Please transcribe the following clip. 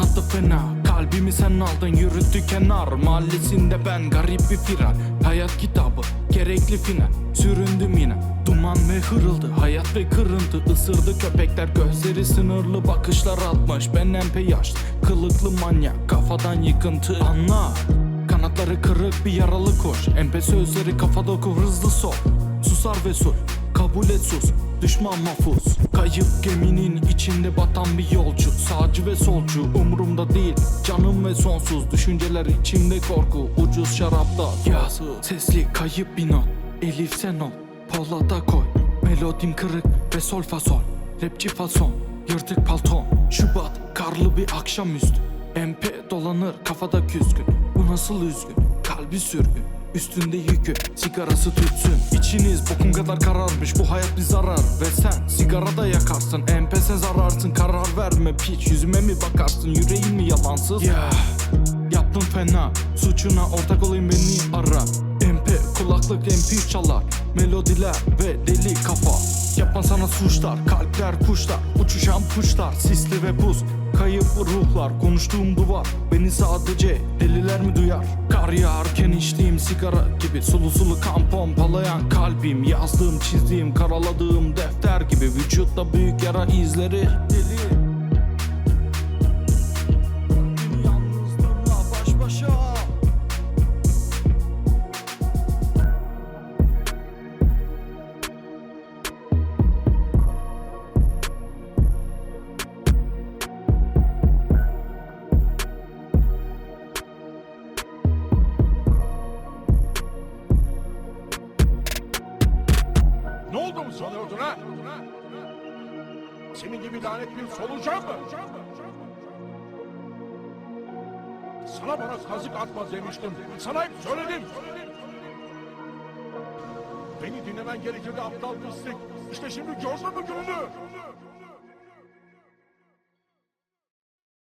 Sattı fena Kalbimi sen aldın yürüttü kenar. Mahallesinde ben garip bir firar Hayat kitabı gerekli final. Süründüm yine Duman ve hırıldı Hayat ve kırıntı ısırdı köpekler. Gözleri sınırlı bakışlar atmış. Ben empe yaşlı Kılıklı manyak. Kafadan yıkıntı Anla. Kanatları kırık bir yaralı kuş Empe sözleri kafada oku hızlı sol Susar ve sur Kabul et sus Düşman mahfuz. Kayıp geminin içinde batan bir yolcu. Sağcı ve solcu umurumda değil Canım ve sonsuz. Düşünceler içimde korku Ucuz şarapta. Yaz Sesli kayıp bir not. Elif sen ol Polat'a koy. Melodim kırık ve sol fa sol Rapçi fason Yırtık palton. Şubat karlı bir akşamüstü. MP dolanır kafada küskün. Bu nasıl üzgün kalbi sürgün. Üstünde yükü sigarası tütsün İçiniz bokun kadar kararmış bu hayat bir zarar. Ve sen sigara da yakarsın empese zararsın. Karar verme piç yüzüme mi bakarsın? Yüreğin mi yalansız? Ya. Yaptın fena suçuna ortak olayım beni ara. MP kulaklık MP3 çalar. Melodiler ve deli kafa. Yapan sana suçlar kalpler kuşlar. Uçuşan puşlar sisli ve buz. Kayıp ruhlar konuştuğum duvar. Beni sadece deliler mi duyar? Kar yağarken içtiğim sigara gibi Sulu sulu kan pompalayan kalbim Yazdığım çizdiğim karaladığım defter gibi Vücutta büyük yara izleri sanıyordun ha? Senin gibi lanet bir solucan mı? Sana bana kazık atma demiştim. Sana hep söyledim. Beni dinlemen gerekirdi aptal pislik. İşte şimdi gördün mü gününü?